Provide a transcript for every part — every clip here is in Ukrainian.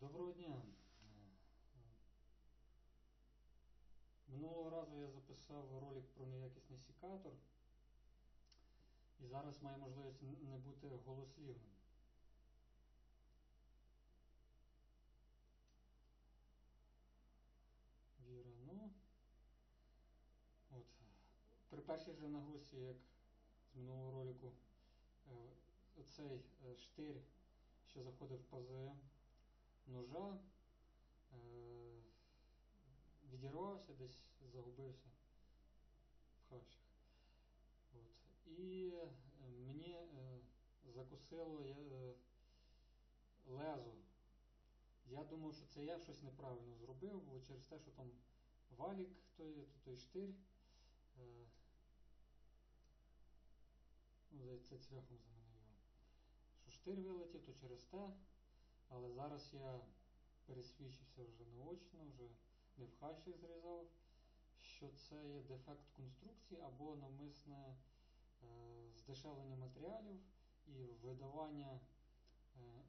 Доброго дня. Минулого разу я записав ролик про неякісний сікатор і зараз маю можливість не бути голослівним. Віра, ну. От. При першій же нагрузці, як з минулого ролику, е, цей е, штир, що заходив в ПЗМ ножа, е, відірвався, десь загубився в хащах. От. І е, мені е, закусило я, лезо. Я думав, що це я щось неправильно зробив, бо через те, що там валік, той, той штир. Ну, це цвяхом замінив його. Що штир вилетів, то через те. Але зараз я пересвідчився вже наочно, вже не в хащах зрізав, що це є дефект конструкції або навмисне е, здешевлення матеріалів і видавання е,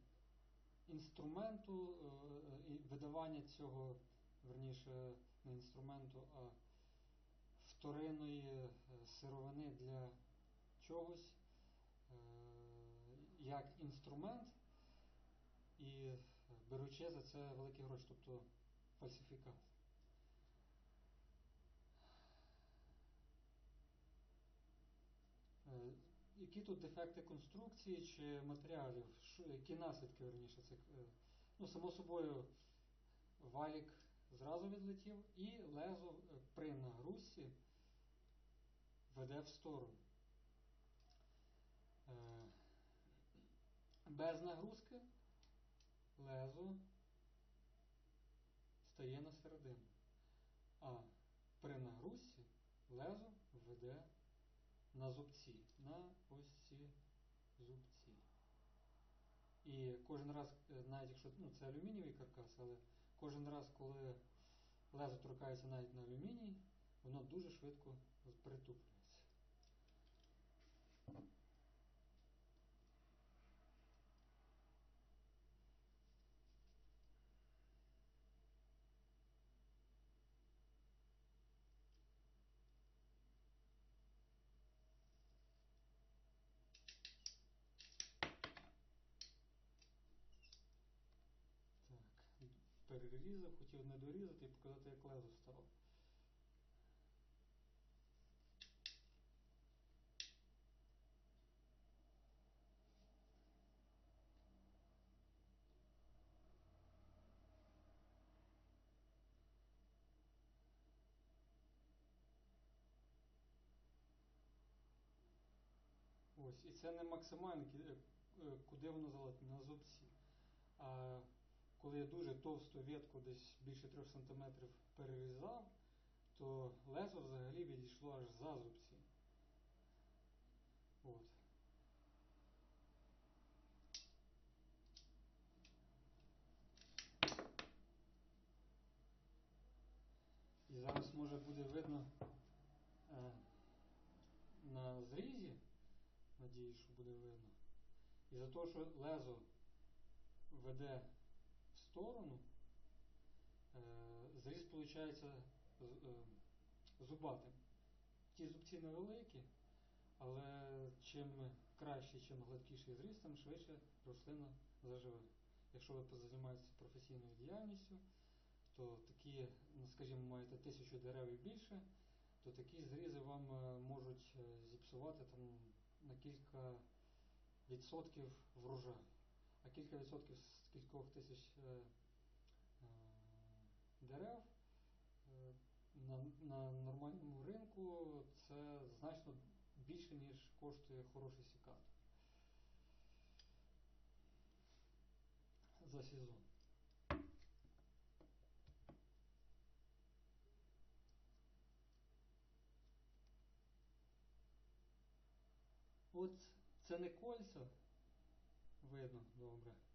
інструменту, е, видавання цього, верніше, не інструменту, а вторинної е, сировини для чогось е, як інструмент і беручи за це великі гроші, тобто фальсифікат. Е, які тут дефекти конструкції чи матеріалів, які наслідки верніше цих. Е, ну, само собою, валік зразу відлетів і лезо при нагрузці веде в сторону. Е, без нагрузки лезо стає на середину, а при нагрузці лезо веде на зубці, на ось ці зубці. І кожен раз, е, навіть якщо ну, це алюмінієвий каркас, але кожен раз, коли лезо торкається навіть на алюміній, воно дуже швидко притуплюється. Так, перерізав, хотів не дорізати і показати, як лезо стало. Ось, і це не максимально, е, куди воно залетить, на зубці. А коли я дуже товсту ветку, десь більше 3 см перерізав, то лезо взагалі відійшло аж за зубці. От. І зараз може буде видно е, на зрізі, надіюсь, що буде видно. І за те, що лезо веде сторону, е, зріз виходить е, зубатим. Ті зубці невеликі, але чим краще, чим гладкіший зріз, тим швидше рослина заживе. Якщо ви займаєтеся професійною діяльністю, то такі, ну, скажімо, маєте тисячу дерев і більше, то такі зрізи вам е, можуть зіпсувати там на кілька відсотків врожаю а кілька відсотків з кількох тисяч е, е, дерев е, на, на нормальному ринку це значно більше, ніж коштує хороший сікатор за сезон. От це не кольця, видно добре.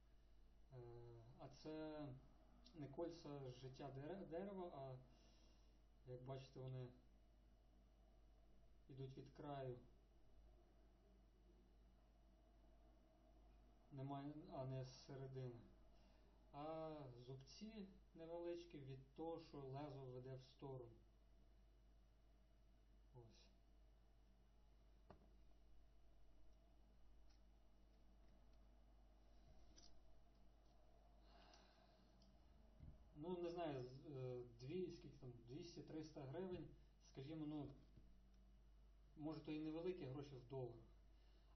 Е, а це не кольця життя дерева, а як бачите, вони йдуть від краю, немає, а не з середини. а зубці невеличкі від того, що лезо веде в сторону. Ось. Ну, не знаю, з- е, скільки там, 200-300 гривень, скажімо, ну, може то і невеликі гроші в доларах.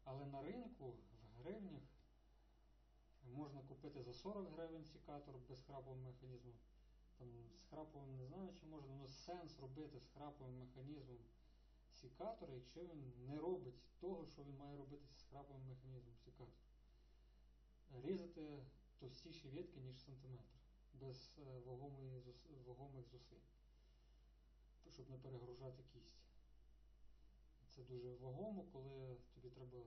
Але на ринку в гривнях можна купити за 40 гривень секатор без храпового механізму. Там з храповим не знаю, чи можна, але сенс робити з храповим механізмом секатор, якщо він не робить того, що він має робити з храповим механізмом секатор. Різати товстіші ветки, ніж сантиметр, без е, вагомих зусиль, щоб не перегружати кість. Це дуже вагомо, коли тобі треба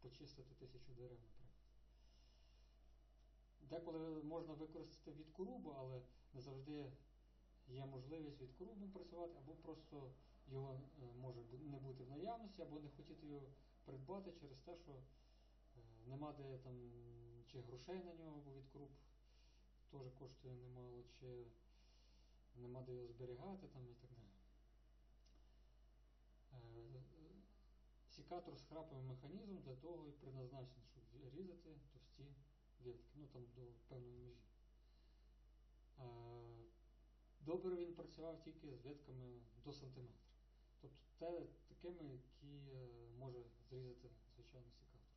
почистити тисячу дерев, наприклад. Деколи можна використати від корубу, але не завжди є можливість від корубом працювати, або просто його е, може не бути в наявності, або не хотіти його придбати через те, що е, нема де там чи грошей на нього, бо від коруб теж коштує немало, чи нема де його зберігати там і так далі. Е, Секатор з храповим механізмом для того і предназначений, щоб різати товсті ветки, ну там до певної межі. Е, Добре він працював тільки з ветками до сантиметра. Тобто те, такими, які е, може зрізати звичайний секатор.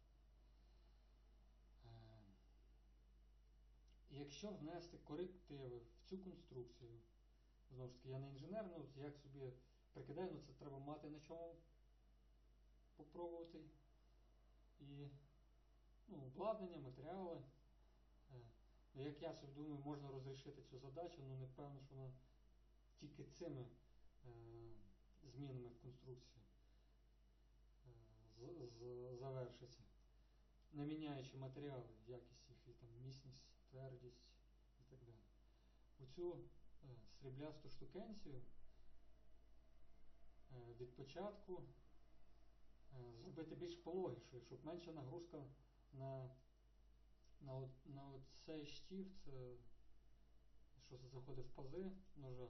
Е, Якщо внести корективи в цю конструкцію, знову ж таки, я не інженер, ну як собі прикидаю, ну це треба мати на чому попробувати. І ну, обладнання, матеріали. Е, ну, Як я собі думаю, можна розрішити цю задачу, ну не певно, що вона тільки цими е, змінами в конструкції е, завершиться. Не міняючи матеріали, якість їх, і там твердість і так далі. Оцю е, сріблясту штукенцію е, від початку е, зробити більш пологішою, щоб менша нагрузка на, на, на цей штів, це що заходить в пази ножа,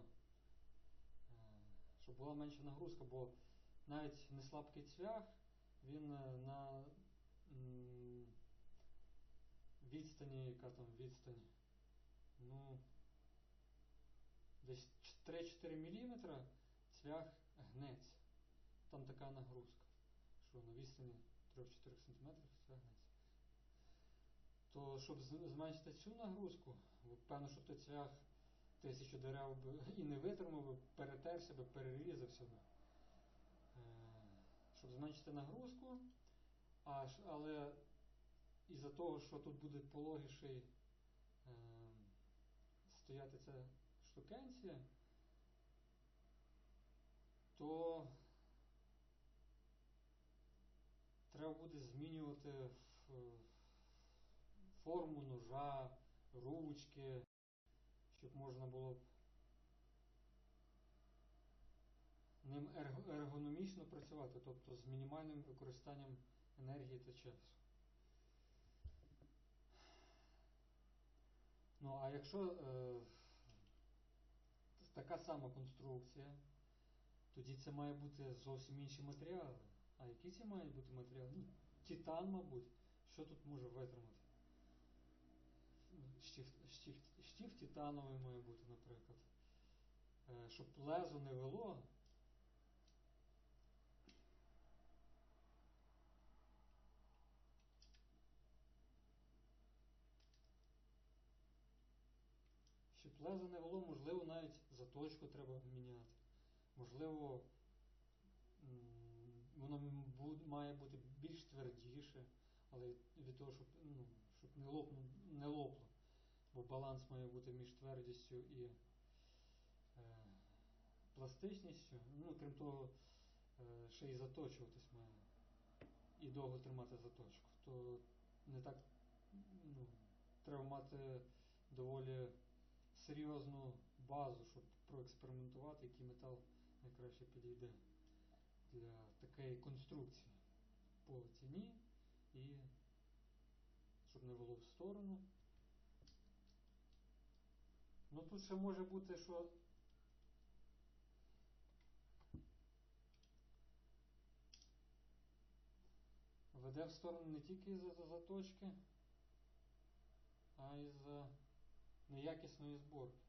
щоб була менша нагрузка, бо навіть не слабкий цвях, він на відстані, яка там відстань, ну, десь 3-4 мм цвях гнеться. Там така нагрузка, що на відстані 3-4 см цвях гнеться. То щоб зменшити цю нагрузку, певно, що той цвях тисячу дерев би і не витримав би, перетерся би, перерізався би. Е, Щоб зменшити нагрузку, але із-за того, що тут буде пологіший е, стояти ця штукенція, то треба буде змінювати форму ножа, ручки, щоб можна було б ним ергономічно працювати, тобто з мінімальним використанням енергії та часу. Ну, а якщо е, така сама конструкція, тоді це має бути зовсім інші матеріали. А які це мають бути матеріали? Ну, титан, мабуть. Що тут може витримати? Штіф, штіф, штіф титановий має бути, наприклад. Е, щоб лезо не вело. Лезо не можливо, навіть заточку треба міняти. Можливо, воно має бути більш твердіше, але від того, щоб, ну, щоб не, лопну, не лопло. Бо баланс має бути між твердістю і е, пластичністю. Ну, крім того, е, ще й заточуватись має. І довго тримати заточку. То не так ну, треба мати доволі серйозну базу, щоб проекспериментувати, який метал найкраще підійде для такої конструкції по ціні і щоб не було в сторону. Ну тут ще може бути, що веде в сторону не тільки із-за заточки, а й за неякісної зборки.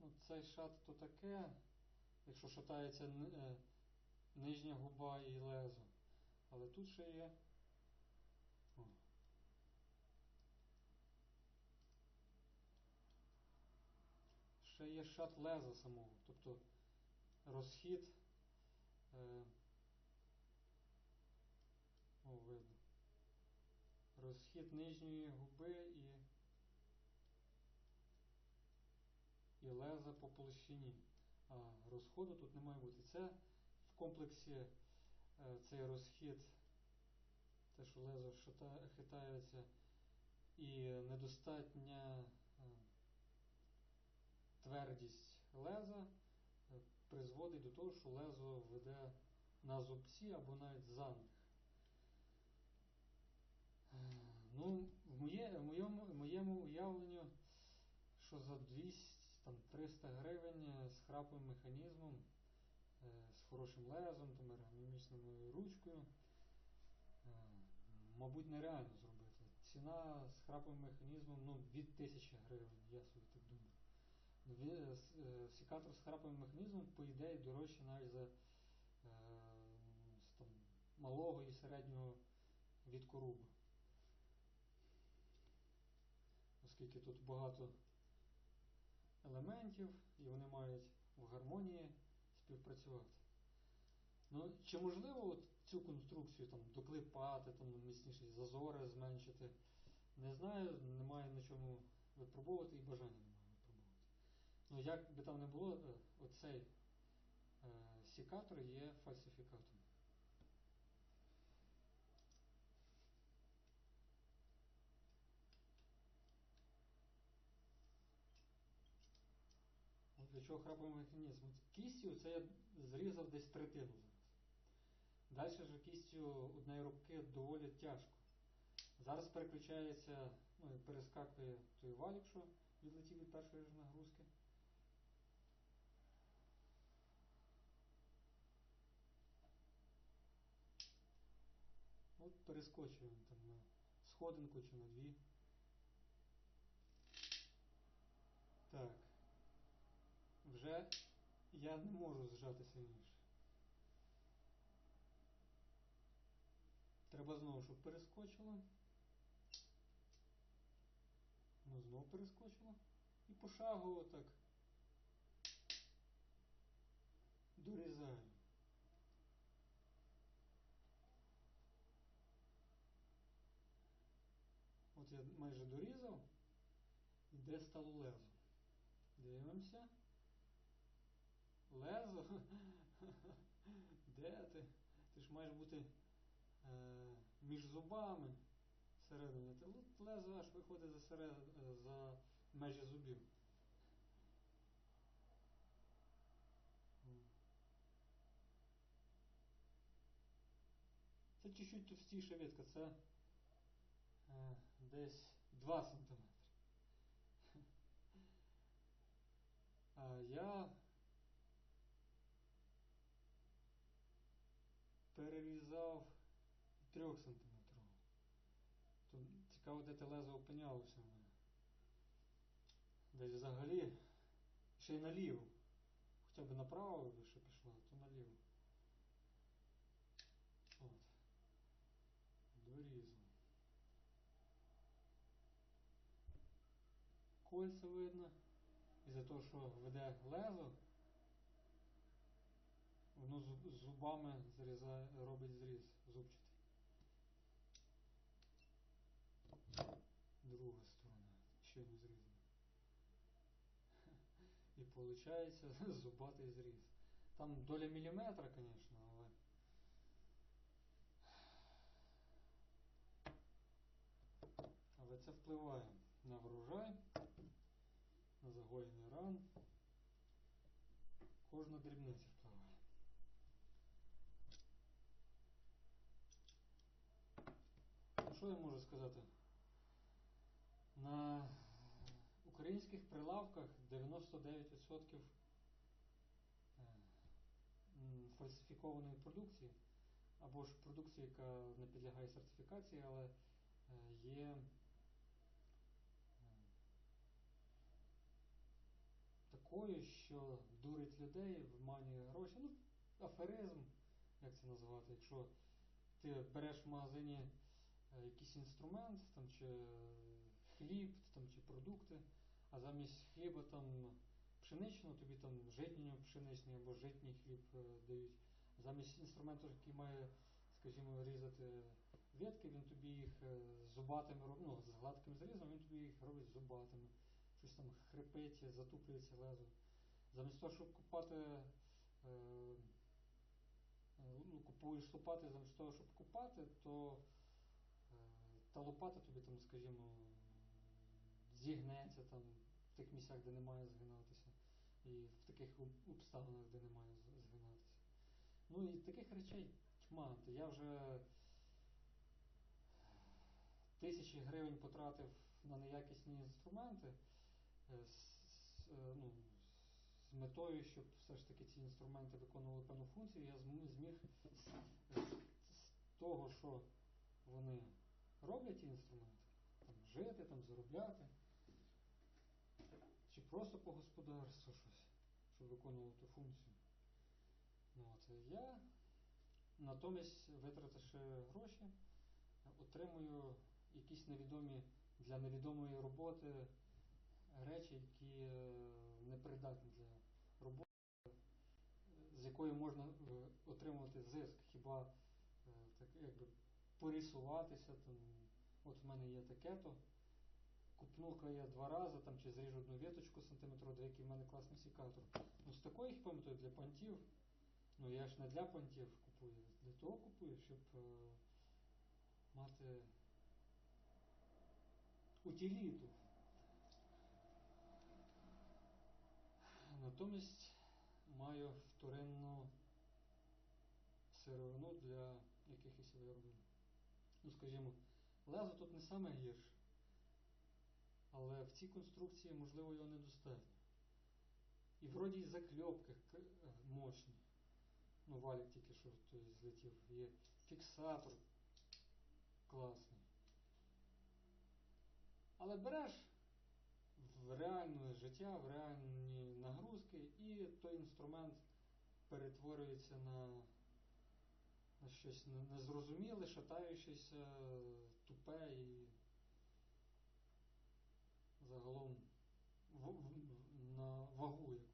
Ну, цей шат то таке, якщо шатається е, нижня губа і лезо. Але тут ще є. О. Ще є шат леза самого, тобто розхід. Е, о, видно. Розхід нижньої губи і, і леза по площині. А розходу тут не має бути. Це в комплексі е, цей розхід, те, що лезо хитається, і недостатня е, твердість леза е, призводить до того, що лезо веде на зубці або навіть за них. Е, Ну, в, моє, в моєму, в моєму уявленню, що за 200, там, 300 гривень е, з храповим механізмом, е, з хорошим лезом, там, ергономічною ручкою, е, мабуть, нереально зробити. Ціна з храповим механізмом ну, від 1000 гривень, я собі так думаю. Ну, Секатор з храповим механізмом, по ідеї, дорожче навіть за е, там, малого і середнього відкоруба. Оскільки тут багато елементів і вони мають в гармонії співпрацювати. Ну, чи можливо от цю конструкцію там, доклепати, там, міцніші зазори зменшити? Не знаю, немає на чому випробовувати і бажання немає випробовувати. Ну, як би там не було, е, оцей е, сікатор є фальсифікатом. От чого храповий механізм? Кістю це я зрізав десь третину зараз. Далі ж кістю однієї руки доволі тяжко. Зараз переключається, ну перескакує той валік, що відлетів від першої ж нагрузки. От перескочує там на сходинку чи на дві. Так. Вже я не можу зжати сильніше. Треба знову, щоб перескочило. Ну, знову перескочило. І пошагово так дорізаю. От я майже дорізав, і де стало лезо. Дивимося. Лезо? Де ти? Ти ж маєш бути е, між зубами от лезо аж виходить за, серед, е, за межі зубів. Це чуть-чуть товстіша ветка, це е, десь 2 см. А я перерізав 3 см. То цікаво, де те лезо опинялося в мене. Десь взагалі ще й наліво. Хоча б направо би ще пішла, то наліво. От. Дорізав. Кольця видно. Із-за того, що веде лезо, воно зуб- зубами зрізає, робить зріз Виходить зубатий зріз. Там доля міліметра, звісно, але. Але це впливає на врожай, на загоєння ран. Кожна дрібниця впливає. Ну що я можу сказати? На українських прилавках 99% е, фальсифікованої продукції, або ж продукції, яка не підлягає сертифікації, але е, є е, такою, що дурить людей, вманює гроші. Ну, аферизм, як це назвати, якщо ти береш в магазині якийсь інструмент, там, чи хліб, там, чи продукти, а замість хліба там пшеничного, тобі там житньо пшеничний або житній хліб е, дають. Замість інструменту, який має, скажімо, різати ветки, він тобі їх е, зубатими роб- ну, з гладким зрізом, він тобі їх робить зубатими. Щось там хрипить, затуплюється лезо. Замість того, щоб купати, е, ну, купуєш лопати, замість того, щоб купати, то та лопата тобі там, скажімо, зігнеться там в тих місцях, де не має згинатися, і в таких обставинах, де не має згинатися. Ну і таких речей тьма. Я вже тисячі гривень потратив на неякісні інструменти е, з, е, ну, з метою, щоб все ж таки ці інструменти виконували певну функцію, я зміг з, того, що вони роблять ті інструменти, там, жити, там, заробляти, просто по господарству щось, щоб виконувало ту функцію. Ну, от, я натомість, витративши гроші, отримую якісь невідомі для невідомої роботи речі, які е, непридатні для роботи, з якої можна е, отримувати зиск, хіба е, так, якби порисуватися. Там, от в мене є таке-то, купну-ка я два рази там, чи зріжу одну віточку сантиметру, де який в мене класний сікатор. Ну, з такої їх пам'ятаю для понтів. Ну я ж не для понтів купую, для того купую, щоб е, мати утиліту. Натомість маю вторинну сировину для якихось виробів. Ну, скажімо, лезо тут не саме гірше, але в цій конструкції, можливо, його недостатньо. І вроді і закльопки е, мощні. Ну, валік тільки що злетів. Є фіксатор класний. Але береш в реальне життя, в реальні нагрузки, і той інструмент перетворюється на, на щось незрозуміле, шатаючеся, тупе і загалом в, в- на вагу якусь.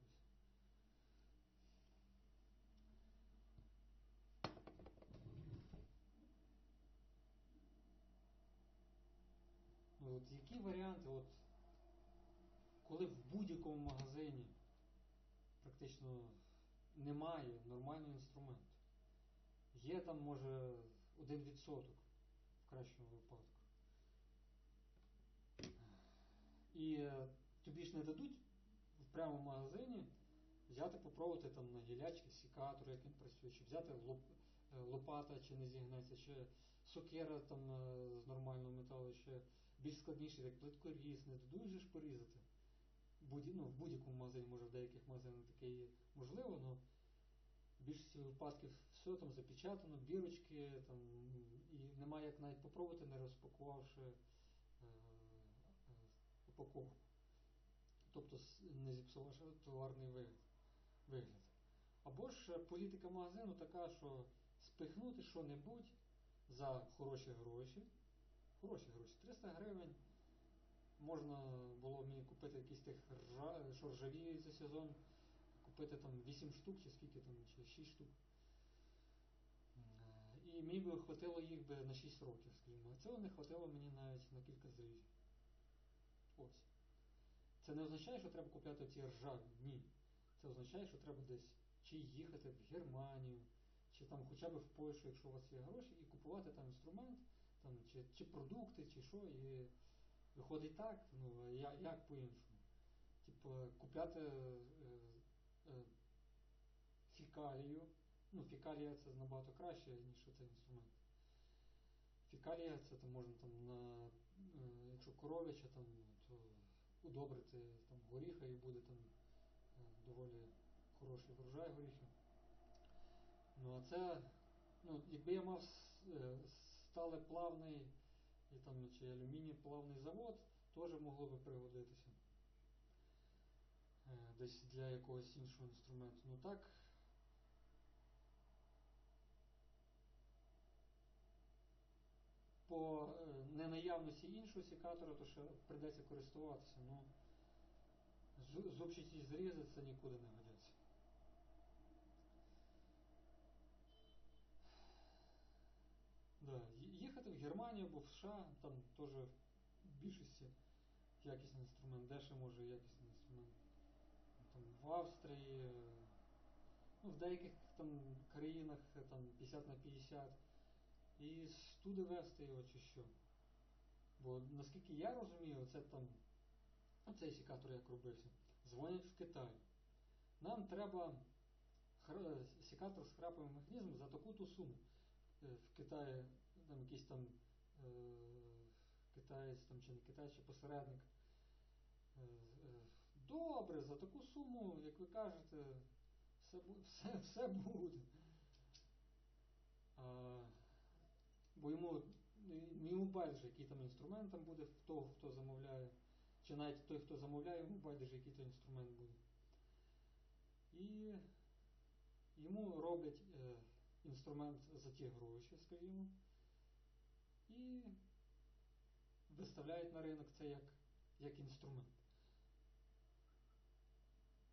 От які варіанти, от, коли в будь-якому магазині практично немає нормального інструменту. Є там, може, один відсоток в кращому випадку. І е, тобі ж не дадуть в прямому магазині взяти попробувати там на гілячки, сікатор, як він працює, чи взяти лоп, е, лопата, чи не зігнеться, чи сокира там е, з нормального металу, ще більш складніше, як плиткоріз, не дадуть же ж порізати. Будь, ну, в будь-якому магазині, може в деяких магазинах таке є можливо, але в більшості випадків все там запечатано, бірочки, там, і немає як навіть попробувати, не розпакувавши упаковку. Тобто не зіпсувавши товарний вигляд. Або ж е, політика магазину така, що спихнути що-небудь за хороші гроші. Хороші гроші. 300 гривень. Можна було мені купити якісь тих ржа, що ржавіють за сезон, купити там 8 штук, чи скільки там, чи 6 штук. Е, І мені би хватило їх би на 6 років, скажімо. А цього не хватило мені навіть на кілька зрізів. Це не означає, що треба купляти ці ржаві. Ні. Це означає, що треба десь чи їхати в Германію, чи там хоча б в Польщу, якщо у вас є гроші, і купувати там інструмент, там, чи, чи продукти, чи що. І виходить так, ну а як по-іншому. Типу, купляти е, е, фікалію. Ну, фікалія це набагато краще, ніж цей інструмент. Фікалія це там можна там на е, якщо коров'яча, там, удобрити там горіха і буде там е, доволі хороший врожай горіхів. Ну а це, ну, якби я мав е, плавний і там, чи алюміній плавний завод, теж могло би пригодитися. Е, Десь для якогось іншого інструменту. Ну так. По ненаявності іншого секатора, то ще прийдеться користуватися. Ну, зу- зубчаті зрізи це нікуди не годяться. Да. Їхати в Германію або в США, там теж в більшості якісний інструмент, де ще може якісний інструмент. Там, в Австрії, ну, в деяких там країнах там 50 на 50. І студи вести його чи що. Бо наскільки я розумію, це там цей секатор як робився. Дзвонять в Китай. Нам треба секатор з храповим механізмом за таку-то суму. Е, В Китаї там якийсь там е, китаєць там, чи не китаєць, чи посередник. Е, Добре, за таку суму, як ви кажете, все, все, все буде. А, бо йому, йому байдуже, який там інструмент там буде в того, хто замовляє. Чи навіть той, хто замовляє, йому байдуже, який то інструмент буде. І йому роблять е, інструмент за ті гроші, скажімо, і виставляють на ринок це як, як інструмент.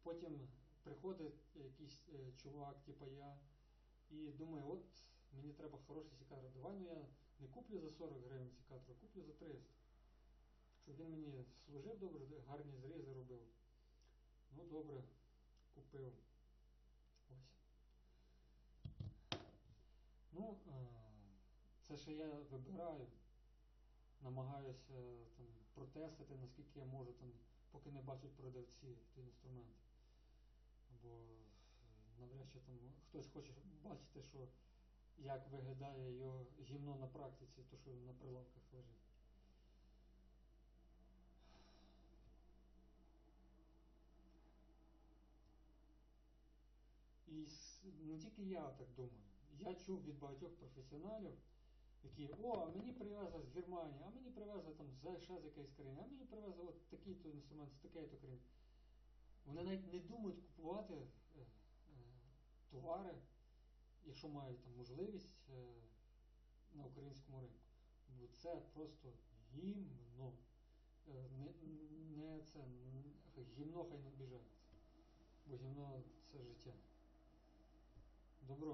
Потім приходить якийсь е, чувак, типу я, і думає, от мені треба хороший секатор. Давай ну я не куплю за 40 гривень а куплю за 300. Щоб він мені служив добре, гарні зрізи робив. Ну добре, купив. Ось. Ну, е, це ще я вибираю, намагаюся там протестити, наскільки я можу, там, поки не бачать продавці той інструмент. Бо е, навряд чи там хтось хоче бачити, що як виглядає його гімно на практиці, то що на прилавках лежить. І не тільки я так думаю. Я чув від багатьох професіоналів, які, о, а мені привезли з Германії, а мені привезли там з ще з якоїсь країни, а мені привезли от такий-то інструмент з такої-то країни. Вони навіть не думають купувати е, е, товари, якщо мають там можливість е, на українському ринку. Бо це просто гімно. Е, Не, не це, гімно хай не обіжається. Бо гімно це життя. Добро.